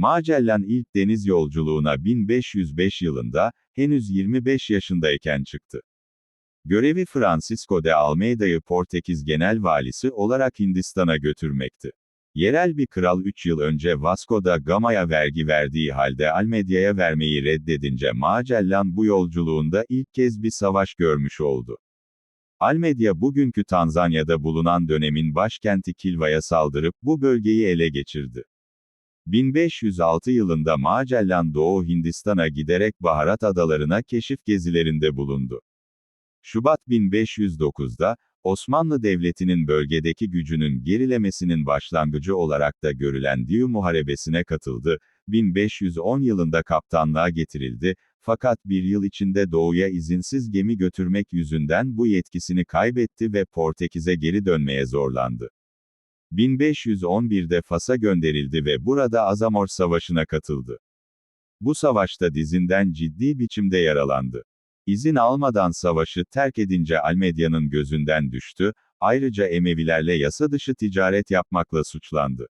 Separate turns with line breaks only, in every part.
Magellan ilk deniz yolculuğuna 1505 yılında, henüz 25 yaşındayken çıktı. Görevi Francisco de Almeida'yı Portekiz Genel Valisi olarak Hindistan'a götürmekti. Yerel bir kral 3 yıl önce Vasco da Gama'ya vergi verdiği halde Almedia'ya vermeyi reddedince Magellan bu yolculuğunda ilk kez bir savaş görmüş oldu. Almedia bugünkü Tanzanya'da bulunan dönemin başkenti Kilva'ya saldırıp bu bölgeyi ele geçirdi. 1506 yılında Magellan Doğu Hindistan'a giderek Baharat Adalarına keşif gezilerinde bulundu. Şubat 1509'da, Osmanlı Devleti'nin bölgedeki gücünün gerilemesinin başlangıcı olarak da görülen Diyu Muharebesi'ne katıldı, 1510 yılında kaptanlığa getirildi, fakat bir yıl içinde doğuya izinsiz gemi götürmek yüzünden bu yetkisini kaybetti ve Portekiz'e geri dönmeye zorlandı. 1511'de Fas'a gönderildi ve burada Azamor Savaşı'na katıldı. Bu savaşta dizinden ciddi biçimde yaralandı. İzin almadan savaşı terk edince Almedya'nın gözünden düştü, ayrıca Emevilerle yasa dışı ticaret yapmakla suçlandı.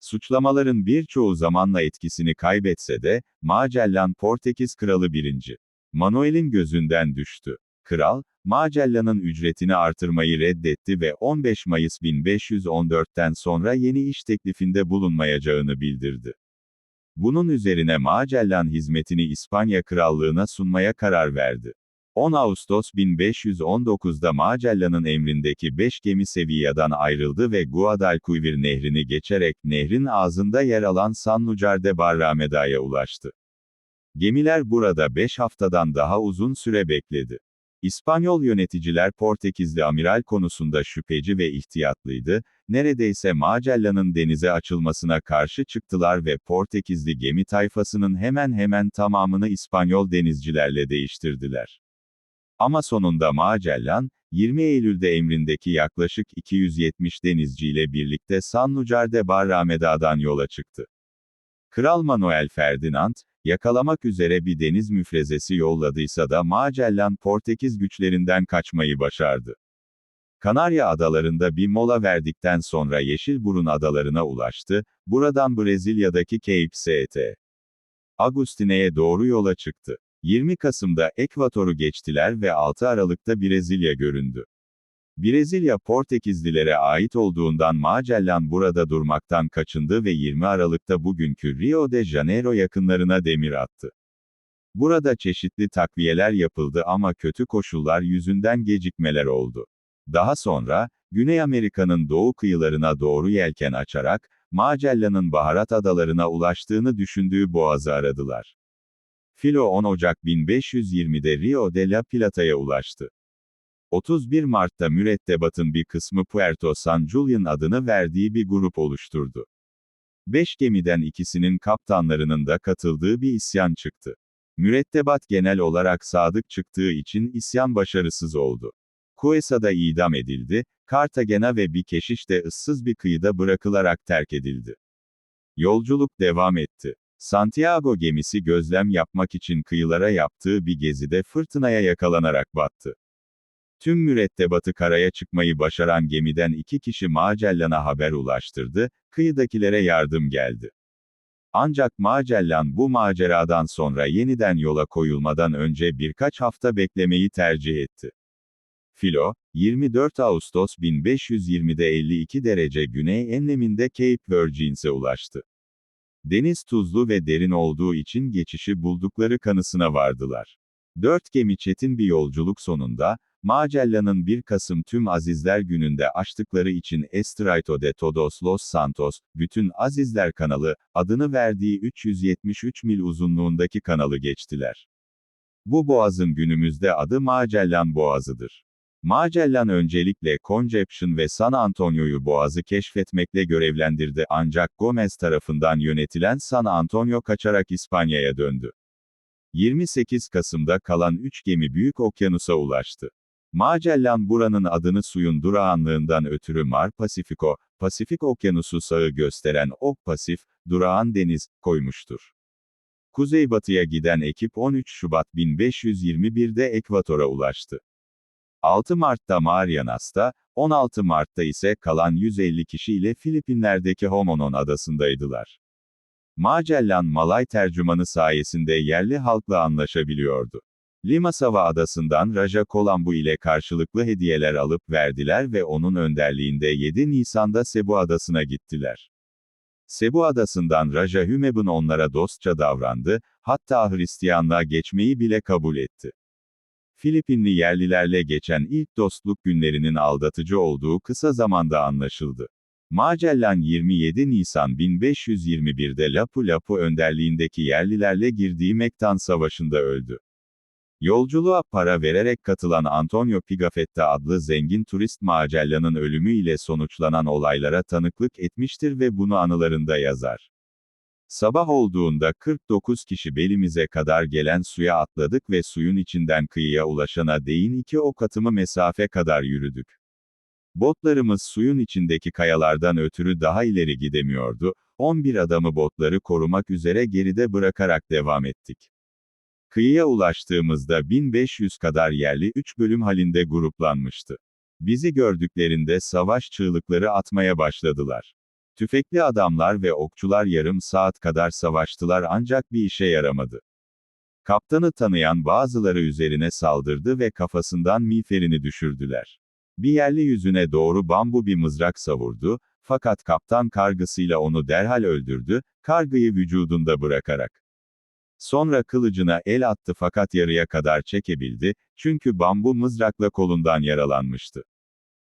Suçlamaların birçoğu zamanla etkisini kaybetse de, Magellan Portekiz Kralı 1. Manuel'in gözünden düştü. Kral, Magellan'ın ücretini artırmayı reddetti ve 15 Mayıs 1514'ten sonra yeni iş teklifinde bulunmayacağını bildirdi. Bunun üzerine Magellan hizmetini İspanya Krallığına sunmaya karar verdi. 10 Ağustos 1519'da Magellan'ın emrindeki 5 gemi Sevilla'dan ayrıldı ve Guadalquivir nehrini geçerek nehrin ağzında yer alan Sanlucar de Barrameda'ya ulaştı. Gemiler burada 5 haftadan daha uzun süre bekledi. İspanyol yöneticiler Portekizli amiral konusunda şüpheci ve ihtiyatlıydı, neredeyse Magellan'ın denize açılmasına karşı çıktılar ve Portekizli gemi tayfasının hemen hemen tamamını İspanyol denizcilerle değiştirdiler. Ama sonunda Magellan, 20 Eylül'de emrindeki yaklaşık 270 denizciyle birlikte Sanlucar de Barrameda'dan yola çıktı. Kral Manuel Ferdinand, yakalamak üzere bir deniz müfrezesi yolladıysa da Magellan Portekiz güçlerinden kaçmayı başardı. Kanarya adalarında bir mola verdikten sonra Yeşilburun adalarına ulaştı, buradan Brezilya'daki Cape St. Agustine'ye doğru yola çıktı. 20 Kasım'da Ekvator'u geçtiler ve 6 Aralık'ta Brezilya göründü. Brezilya Portekizlilere ait olduğundan Magellan burada durmaktan kaçındı ve 20 Aralık'ta bugünkü Rio de Janeiro yakınlarına demir attı. Burada çeşitli takviyeler yapıldı ama kötü koşullar yüzünden gecikmeler oldu. Daha sonra, Güney Amerika'nın doğu kıyılarına doğru yelken açarak, Magellan'ın baharat adalarına ulaştığını düşündüğü boğazı aradılar. Filo 10 Ocak 1520'de Rio de la Plata'ya ulaştı. 31 Mart'ta mürettebatın bir kısmı Puerto San Julian adını verdiği bir grup oluşturdu. Beş gemiden ikisinin kaptanlarının da katıldığı bir isyan çıktı. Mürettebat genel olarak sadık çıktığı için isyan başarısız oldu. Cuesa'da idam edildi, Cartagena ve bir keşiş de ıssız bir kıyıda bırakılarak terk edildi. Yolculuk devam etti. Santiago gemisi gözlem yapmak için kıyılara yaptığı bir gezide fırtınaya yakalanarak battı. Tüm mürettebatı karaya çıkmayı başaran gemiden iki kişi Magellan'a haber ulaştırdı, kıyıdakilere yardım geldi. Ancak Magellan bu maceradan sonra yeniden yola koyulmadan önce birkaç hafta beklemeyi tercih etti. Filo, 24 Ağustos 1520'de 52 derece güney enleminde Cape Virgins'e ulaştı. Deniz tuzlu ve derin olduğu için geçişi buldukları kanısına vardılar. Dört gemi çetin bir yolculuk sonunda, Magellan'ın 1 Kasım tüm Azizler gününde açtıkları için Estreito de Todos los Santos, bütün Azizler kanalı, adını verdiği 373 mil uzunluğundaki kanalı geçtiler. Bu boğazın günümüzde adı Magellan Boğazı'dır. Magellan öncelikle Conception ve San Antonio'yu boğazı keşfetmekle görevlendirdi ancak Gomez tarafından yönetilen San Antonio kaçarak İspanya'ya döndü. 28 Kasım'da kalan 3 gemi Büyük Okyanus'a ulaştı. Magellan buranın adını suyun durağanlığından ötürü Mar Pacifico, Pasifik Okyanusu sağı gösteren Ok Pasif, durağan deniz, koymuştur. Kuzeybatıya giden ekip 13 Şubat 1521'de Ekvator'a ulaştı. 6 Mart'ta Marianas'ta, 16 Mart'ta ise kalan 150 kişiyle Filipinler'deki Homonon adasındaydılar. Magellan Malay tercümanı sayesinde yerli halkla anlaşabiliyordu. Limasava adasından Raja Kolambu ile karşılıklı hediyeler alıp verdiler ve onun önderliğinde 7 Nisan'da Cebu adasına gittiler. Cebu adasından Raja Hümebun onlara dostça davrandı, hatta Hristiyanlığa geçmeyi bile kabul etti. Filipinli yerlilerle geçen ilk dostluk günlerinin aldatıcı olduğu kısa zamanda anlaşıldı. Magellan 27 Nisan 1521'de Lapu-Lapu önderliğindeki yerlilerle girdiği Mektan Savaşı'nda öldü. Yolculuğa para vererek katılan Antonio Pigafetta adlı zengin turist Magellan'ın ölümü ile sonuçlanan olaylara tanıklık etmiştir ve bunu anılarında yazar. Sabah olduğunda 49 kişi belimize kadar gelen suya atladık ve suyun içinden kıyıya ulaşana değin iki ok atımı mesafe kadar yürüdük. Botlarımız suyun içindeki kayalardan ötürü daha ileri gidemiyordu, 11 adamı botları korumak üzere geride bırakarak devam ettik. Kıyıya ulaştığımızda 1500 kadar yerli 3 bölüm halinde gruplanmıştı. Bizi gördüklerinde savaş çığlıkları atmaya başladılar. Tüfekli adamlar ve okçular yarım saat kadar savaştılar ancak bir işe yaramadı. Kaptanı tanıyan bazıları üzerine saldırdı ve kafasından miğferini düşürdüler. Bir yerli yüzüne doğru bambu bir mızrak savurdu, fakat kaptan kargısıyla onu derhal öldürdü, kargıyı vücudunda bırakarak. Sonra kılıcına el attı fakat yarıya kadar çekebildi, çünkü bambu mızrakla kolundan yaralanmıştı.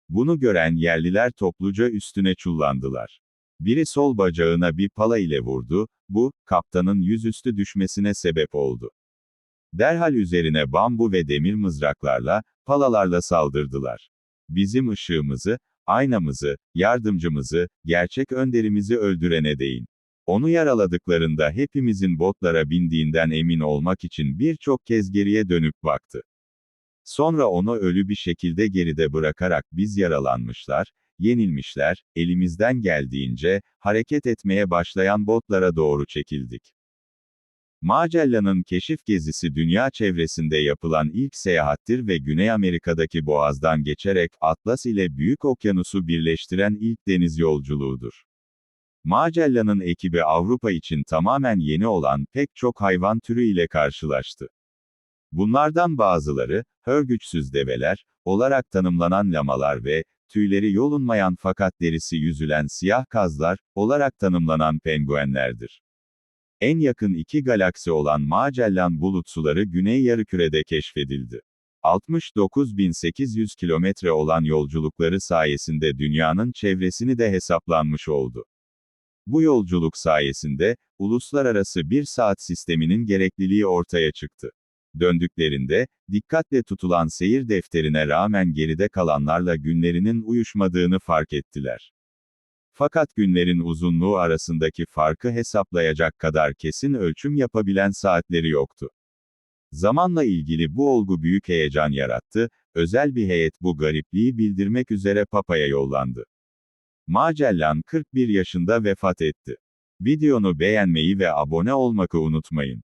Bunu gören yerliler topluca üstüne çullandılar. Biri sol bacağına bir pala ile vurdu, bu, kaptanın yüzüstü düşmesine sebep oldu. Derhal üzerine bambu ve demir mızraklarla, palalarla saldırdılar. Bizim ışığımızı, aynamızı, yardımcımızı, gerçek önderimizi öldürene değin. Onu yaraladıklarında hepimizin botlara bindiğinden emin olmak için birçok kez geriye dönüp baktı. Sonra onu ölü bir şekilde geride bırakarak biz yaralanmışlar, yenilmişler, elimizden geldiğince, hareket etmeye başlayan botlara doğru çekildik. Magellan'ın keşif gezisi dünya çevresinde yapılan ilk seyahattir ve Güney Amerika'daki boğazdan geçerek Atlas ile Büyük Okyanus'u birleştiren ilk deniz yolculuğudur. Magellan'ın ekibi Avrupa için tamamen yeni olan pek çok hayvan türü ile karşılaştı. Bunlardan bazıları, hörgüçsüz develer, olarak tanımlanan lamalar ve, tüyleri yolunmayan fakat derisi yüzülen siyah kazlar, olarak tanımlanan penguenlerdir. En yakın iki galaksi olan Magellan bulutsuları Güney Yarımküre'de keşfedildi. 69.800 kilometre olan yolculukları sayesinde dünyanın çevresini de hesaplanmış oldu. Bu yolculuk sayesinde, uluslararası bir saat sisteminin gerekliliği ortaya çıktı. Döndüklerinde, dikkatle tutulan seyir defterine rağmen geride kalanlarla günlerinin uyuşmadığını fark ettiler. Fakat günlerin uzunluğu arasındaki farkı hesaplayacak kadar kesin ölçüm yapabilen saatleri yoktu. Zamanla ilgili bu olgu büyük heyecan yarattı, özel bir heyet bu garipliği bildirmek üzere Papa'ya yollandı. Magellan 41 yaşında vefat etti. Videonu beğenmeyi ve abone olmayı unutmayın.